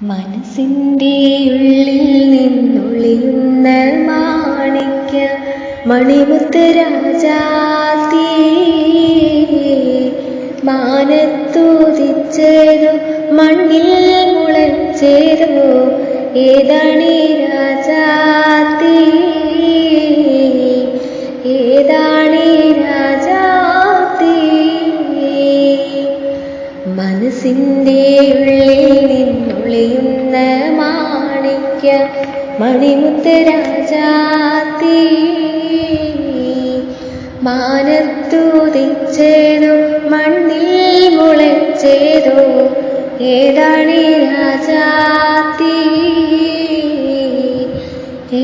മനസ്സിന്റെ ഉള്ളിൽ നിന്നൊളിയുന്ന മാണിക്യ മണിമുത്ത് രാജാത്തി മാനത്തോതിച്ചേരു മണ്ണിൽ മുളച്ചേരു ഏതാണീ രാജാത്തി ഏതാണീ രാജാത്തി മനസ്സിന്റെ ഉള്ളിൽ മാണിക്യ മണിമുത്ത് രാജാത്തി മാനത്തുദിച്ചതോ മണ്ണിൽ മുളച്ചേതോ. ഏതാണ് രാജാത്തി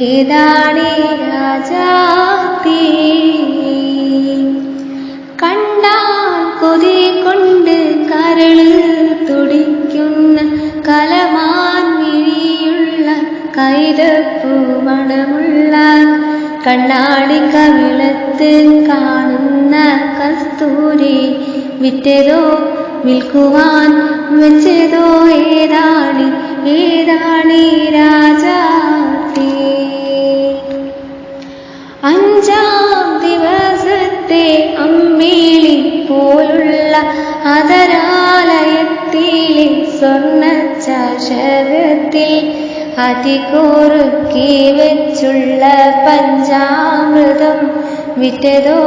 ഏതാണ് രാജാത്തി കണ്ടാൽ കൊതി കൊണ്ട് കരൾ തുടിക്കുന്ന കലമാൻ മിഴിയുള്ള കൈതപ്പൂ മണമുള്ള കണ്ണാടി കവിളത്ത് കാണുന്ന കസ്തൂരി വിറ്റതോ വിൽക്കുവാൻ വെച്ചതോ ഏതാണി ഏതാണി രാജാത്തി അഞ്ചാം ദിവസത്തെ അമ്മേളി പോലുള്ള അതരാലയത്തിലെ സ്വർണ ചാശകത്തിൽ അതികോറുക്കി വെച്ചുള്ള പഞ്ചാമൃതം വിറ്റതോ?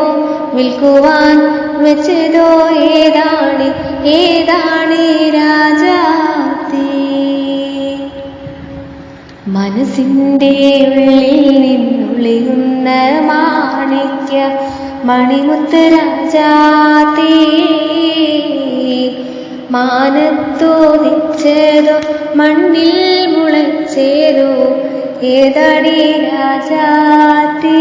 വിൽക്കുവാൻ വെച്ചതോ? ഏതാണ്? ഏതാണ് രാജാത്തി മനസ്സിന്റെ ഉള്ളിൽ നിന്നുളിയുന്ന മാണിക്യ മണിമുത്ത് രാജാത്തീ മാനത്തോദിച്ചതോ മണ്ണിൽ മുളച്ചതോ ഏതാടി രാജാത്തീ